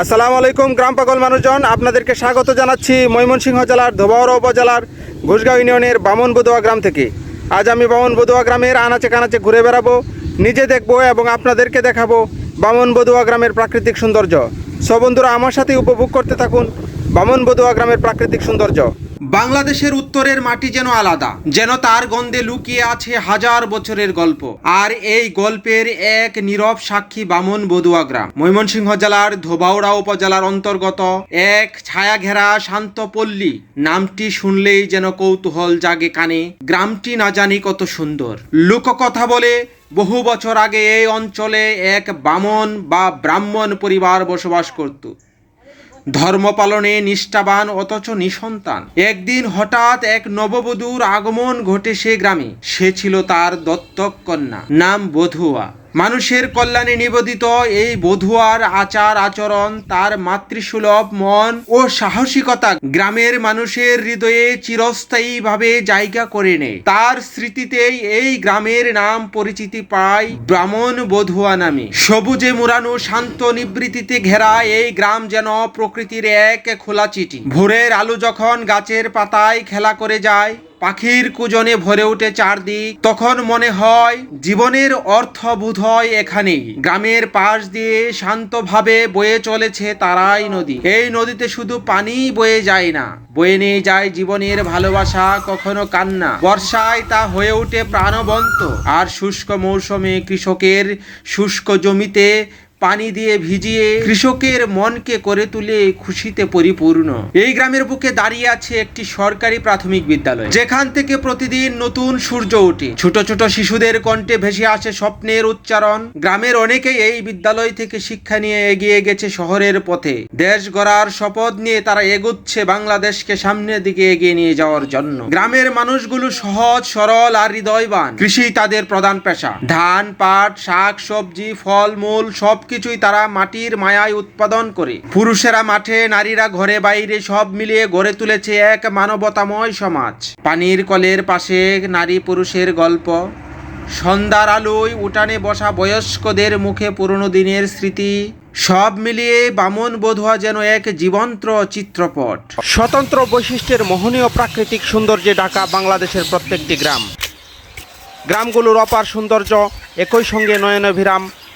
আসসালামু আলাইকুম, গ্রাম পাগল মানুষজন। আপনাদেরকে স্বাগত জানাচ্ছি ময়মনসিংহ জেলার ধোবাউড়া উপজেলার ঘুষগাঁও ইউনিয়নের বামন বদুয়া গ্রাম থেকে। আজ আমি বামন বদুয়া গ্রামের আনাচে কানাচে ঘুরে বেড়াবো, নিজে দেখব এবং আপনাদেরকে দেখাবো বামন বদুয়া গ্রামের প্রাকৃতিক সৌন্দর্য। সব বন্ধুরা, আমার সাথে উপভোগ করতে থাকুন বামন বদুয়া গ্রামের প্রাকৃতিক সৌন্দর্য। বাংলাদেশের উত্তরের মাটি যেন আলাদা, যেন তার গন্ধে লুকিয়ে আছে হাজার বছরের গল্প। আর এই গল্পের এক নীরব সাক্ষী বামন বদুয়া গ্রাম। ময়মনসিংহ জেলার ধোবাউড়া উপজেলার অন্তর্গত এক ছায়া ঘেরা শান্ত পল্লী। নামটি শুনলেই যেন কৌতূহল জাগে কানে। গ্রামটি না জানি কত সুন্দর। লোককথা বলে, বহু বছর আগে এই অঞ্চলে এক বামন বা ব্রাহ্মণ পরিবার বসবাস করত। ধর্ম পালনে নিষ্ঠাবান অথচ নিসন্তান। একদিন হঠাৎ এক নববধূর আগমন ঘটে সে গ্রামে। সে ছিল তার দত্তক কন্যা, নাম বধুয়া। মানুষের কল্যাণে নিবেদিত এই বধুয়ার আচার আচরণ, তার মাতৃসুলভ মন ও সাহসিকতা গ্রামের মানুষের হৃদয়ে চিরস্থায়ীভাবে জায়গা করে নেয়। তার স্মৃতিতেই এই গ্রামের নাম পরিচিতি পায় ব্রাহ্মণ বধুয়া নামে। সবুজে মুরানো শান্ত নিবৃত্তিতে ঘেরা এই গ্রাম যেন প্রকৃতির এক খোলা চিঠি। ভোরের আলো যখন গাছের পাতায় খেলা করে যায় পাখির কুজনে ভরে ওঠে চারদিক। তখন মনে হয়, জীবনের অর্থ বোধ হয় এখানেই গ্রামের পাশ দিয়ে শান্তভাবে বয়ে চলেছে তারাই নদী। এই নদীতে শুধু পানি বয়ে যায় না। বয়ে নিয়ে যায় জীবনের ভালোবাসা, কখনো কান্না। বর্ষায় তা হয়ে ওঠে প্রাণবন্ত। আর শুষ্ক মৌসুমে কৃষকের শুষ্ক জমিতে পানি দিয়ে ভিজিয়ে কৃষকের মনকে করে তুলে খুশিতে পরিপূর্ণ। এই গ্রামের বুকে দাঁড়িয়ে আছে একটি সরকারি প্রাথমিক বিদ্যালয়। যেখান থেকে প্রতিদিন নতুন সূর্য ওঠে। ছোট ছোট শিশুদের কণ্ঠে ভেসে আসে স্বপ্নের উচ্চারণ। গ্রামের অনেকেই এই বিদ্যালয় থেকে শিক্ষা নিয়ে এগিয়ে গেছে শহরের পথে। দেশ গড়ার শপথ নিয়ে তারা এগোচ্ছে বাংলাদেশকে সামনের দিকে এগিয়ে নিয়ে যাওয়ার জন্য। গ্রামের মানুষগুলো সহজ, সরল আর হৃদয়বান। কৃষি তাদের প্রধান পেশা। ধান, পাট, শাক, সবজি, ফল, মূল সবকিছুই তারা মাটির মায়ায় উৎপাদন করে। পুরুষেরা মাঠে, নারীরা ঘরে, বাইরে সব মিলিয়ে গড়ে তুলেছে এক মানবতাময় সমাজ। পানির কলের পাশে নারী পুরুষের গল্প। সন্ধ্যার আলোয় উঠানে বসা বয়স্কদের মুখে পুরনো দিনের স্মৃতি। সব মিলিয়ে বামন বোধুয়া যেন এক জীবন্ত চিত্রপট। স্বতন্ত্র বৈশিষ্ট্যের মোহনীয় প্রাকৃতিক সৌন্দর্যে ঢাকা বাংলাদেশের প্রত্যেকটি গ্রাম। গ্রামগুলোর অপার সৌন্দর্য একই সঙ্গে নয়নাভিরাম।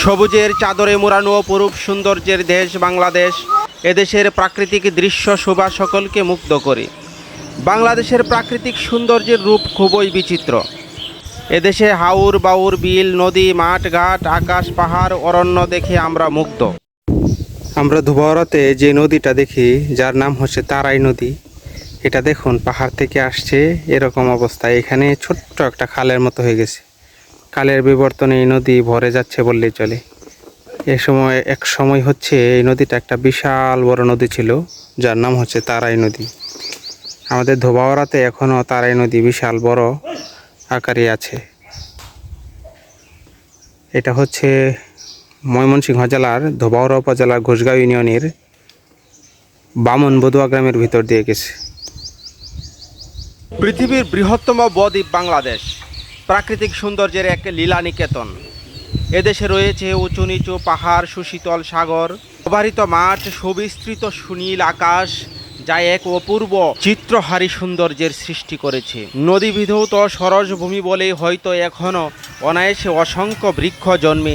সবুজের চাদরে মোড়ানো অপরূপ সৌন্দর্যের দেশ বাংলাদেশ, এদেশের প্রাকৃতিক দৃশ্য শোভা সকলকে মুগ্ধ করে। বাংলাদেশের প্রাকৃতিক সৌন্দর্যের রূপ খুবই বিচিত্র। এদেশে হাউর বাউর, বিল, নদী, মাঠ, ঘাট, আকাশ, পাহাড়, অরণ্য দেখে আমরা মুগ্ধ। আমরা ধুবাওড়াতে যে নদীটা দেখি, যার নাম হচ্ছে তারাই নদী। এটা দেখুন, পাহাড় থেকে আসছে, এরকম অবস্থা। এখানে ছোট্ট একটা খালের মতো হয়ে গেছে। কালের বিবর্তনে এই নদী ভরে যাচ্ছে বললেই চলে। এ সময়, এক সময় হচ্ছে এই নদীটা একটা বিশাল বড় নদী ছিল, যার নাম হচ্ছে তারাই নদী। আমাদের ধোবাওড়াতে এখনও তারাই নদী বিশাল বড় আকারে আছে। এটা হচ্ছে ময়মনসিংহ জেলার ধোবাউড়া উপজেলার ঘোষগাঁও ইউনিয়নের বামন বদুয়া গ্রামের ভিতর দিয়ে গেছে। পৃথিবীর বৃহত্তম বদ্বীপ বাংলাদেশ। প্রাকৃতিক সৌন্দর্যের এক লীলা নিকেতন। এদেশে রয়েছে উঁচু নিচু পাহাড়, সুশীতল সাগর অবারিত মাঠ, সুবিস্তৃত সুনীল আকাশ, যা এক অপূর্ব চিত্রহারী সৌন্দর্যের সৃষ্টি করেছে। নদী বিধৌত সরস ভূমি বলে হয়তো এখনও অনায়াসে অসংখ্য বৃক্ষ জন্মে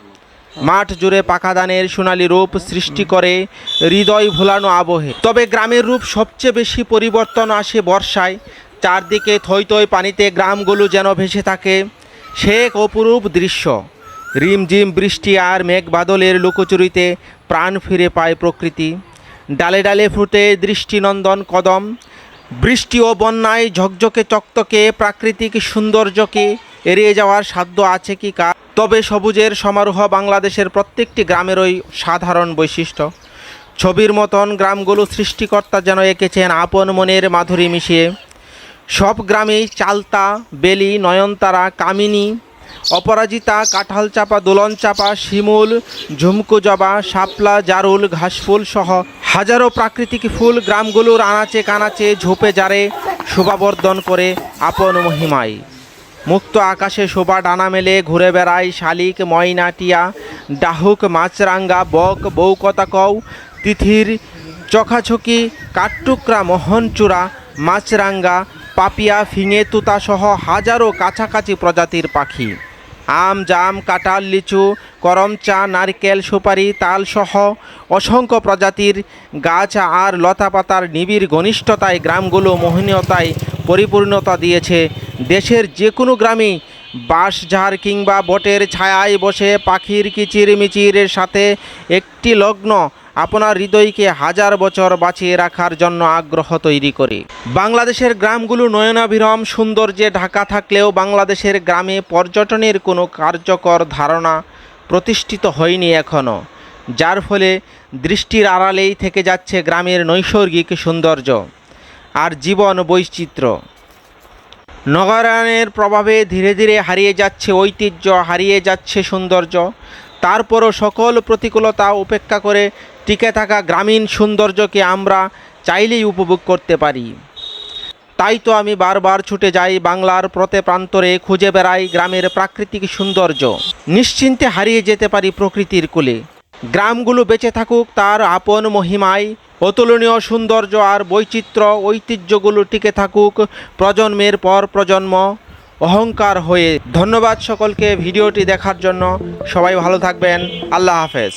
মাঠ জুড়ে পাকা ধানের সোনালি রূপ সৃষ্টি করে, হৃদয় ভোলানো আবহে। তবে গ্রামের রূপ সবচেয়ে বেশি পরিবর্তন আসে বর্ষায়। চারদিকে থই থই পানিতে গ্রামগুলো যেন ভেসে থাকে। সে এক অপরূপ দৃশ্য। রিমঝিম বৃষ্টি আর মেঘ বাদলের লুকোচুরিতে প্রাণ ফিরে পায় প্রকৃতি। ডালে ডালে ফুটে দৃষ্টিনন্দন কদম। বৃষ্টি ও বন্যায় ঝকঝকে চকচকে, প্রাকৃতিক সৌন্দর্যকে এড়িয়ে যাওয়ার সাধ্য আছে কি কার? তবে সবুজের সমারোহ বাংলাদেশের প্রত্যেকটি গ্রামেরই সাধারণ বৈশিষ্ট্য। ছবির মতন গ্রামগুলো সৃষ্টিকর্তা যেন এঁকেছেন আপন মনের মাধুরী মিশিয়ে। সব গ্রামেই চালতা, বেলি, নয়নতারা, কামিনী, অপরাজিতা, কাঁঠাল চাপা, দোলন চাপা, শিমুল, ঝুমকু জবা, শাপলা, জারুল, ঘাসফুল সহ হাজারো প্রাকৃতিক ফুল গ্রামগুলোর আনাচে কানাচে ঝোপে জারে শোভাবর্ধন করে আপন মহিমায়। মুক্ত আকাশে শোভা ডানা মেলে ঘুরে বেড়ায় শালিক, ময়নাটিয়া, ডাহুক, মাছরাঙ্গা, বক বৌকতা কও তিথির, চখাচকি কাঠটুকরা মোহনচূড়া, মাছরাঙ্গা, পাপিয়া, ফিঙে তুতা সহ হাজারো কাছাকাছি প্রজাতির পাখি। আম, জাম, কাঁঠাল, লিচু করমচা নারকেল, সুপারি, তাল সহ অসংখ্য প্রজাতির গাছ আর লতাপাতার নিবিড় ঘনিষ্ঠতায় গ্রামগুলো মোহনীয়তায় পরিপূর্ণতা দিয়েছে। দেশের যে কোনো গ্রামে বাঁশঝাড় কিংবা বটের ছায়ায় বসে পাখির কিচিরমিচির সাথে একটি লগ্ন আপনার হৃদয়কে হাজার বছর বাঁচিয়ে রাখার জন্য আগ্রহ তৈরি করে। বাংলাদেশের গ্রামগুলো নয়নাভিরম, সৌন্দর্যে ঢাকা থাকলেও বাংলাদেশের গ্রামে পর্যটনের কোনো কার্যকর ধারণা প্রতিষ্ঠিত হয়নি এখনও যার ফলে দৃষ্টির আড়ালেই থেকে যাচ্ছে গ্রামের নৈসর্গিক সৌন্দর্য। আর জীবন বৈচিত্র্য। নগরায়নের প্রভাবে ধীরে ধীরে হারিয়ে যাচ্ছে ঐতিহ্য, হারিয়ে যাচ্ছে সৌন্দর্য। তারপরও সকল প্রতিকূলতা উপেক্ষা করে টিকে থাকা গ্রামীণ সৌন্দর্যকে আমরা চাইলেই উপভোগ করতে পারি। তাই তো আমি বারবার ছুটে যাই বাংলার প্রতে প্রান্তরে খুঁজে বেড়াই গ্রামের প্রাকৃতিক সৌন্দর্য। নিশ্চিন্তে হারিয়ে যেতে পারি প্রকৃতির কোলে। গ্রামগুলো বেঁচে থাকুক তার আপন মহিমায়। অতুলনীয় সৌন্দর্য আর বৈচিত্র্য ঐতিহ্যগুলো টিকে থাকুক প্রজন্মের পর প্রজন্ম। অহংকার হয়ে। ধন্যবাদ সকলকে ভিডিওটি দেখার জন্য। সবাই ভালো থাকবেন। আল্লাহ হাফেজ।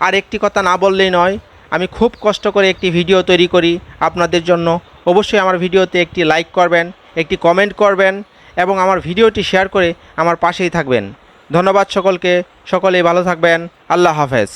আর একটি কথা না বললেই নয়, আমি খুব কষ্ট করে একটি ভিডিও তৈরি করি আপনাদের জন্য। অবশ্যই আমার ভিডিওতে একটি লাইক করবেন, একটি কমেন্ট করবেন এবং আমার ভিডিওটি শেয়ার করে আমার পাশেই থাকবেন। ধন্যবাদ সকলকে সকলেই ভালো থাকবেন আল্লাহ হাফেজ।